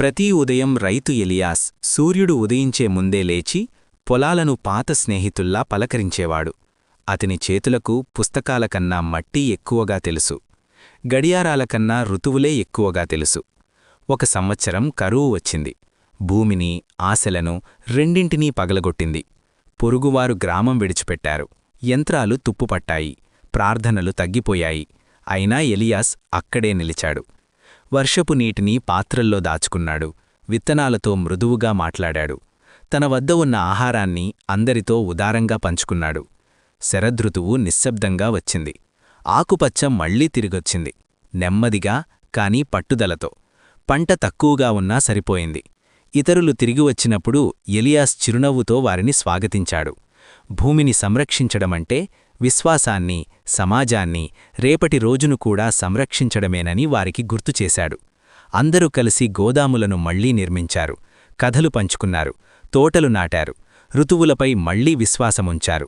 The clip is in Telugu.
ప్రతి ఉదయం రైతు ఎలియాస్ సూర్యుడు ఉదయించే ముందే లేచి పొలాలను పాత స్నేహితుల్లా పలకరించేవాడు. అతని చేతులకు పుస్తకాల కన్నా మట్టి ఎక్కువగా తెలుసు. గడియారాల కన్నా ఋతువులే ఎక్కువగా తెలుసు. ఒక సంవత్సరం కరువు వచ్చింది. భూమిని ఆశలను రెండింటినీ పగలగొట్టింది. పొరుగువారు గ్రామం విడిచిపెట్టారు. యంత్రాలు తుప్పుపట్టాయి. ప్రార్థనలు తగ్గిపోయాయి. అయినా ఎలియాస్ అక్కడే నిలిచాడు. వర్షపు నీటిని పాత్రల్లో దాచుకున్నాడు. విత్తనాలతో మృదువుగా మాట్లాడాడు. తన వద్ద ఉన్న ఆహారాన్ని అందరితో ఉదారంగా పంచుకున్నాడు. శరదృతువు నిశ్శబ్దంగా వచ్చింది. ఆకుపచ్చ మళ్ళీ తిరిగొచ్చింది. నెమ్మదిగా కాని పట్టుదలతో. పంట తక్కువగా ఉన్నా సరిపోయింది. ఇతరులు తిరిగి వచ్చినప్పుడు ఎలియాస్ చిరునవ్వుతో వారిని స్వాగతించాడు. భూమిని సంరక్షించడమంటే విశ్వాసాన్ని సమాజాన్ని రేపటి రోజును కూడా సంరక్షించడమేనని వారికి గుర్తుచేశాడు అందరూ కలిసి గోదాములను మళ్ళీ నిర్మించారు. కథలు పంచుకున్నారు. తోటలు నాటారు. ఋతువులపై మళ్ళీ విశ్వాసముంచారు.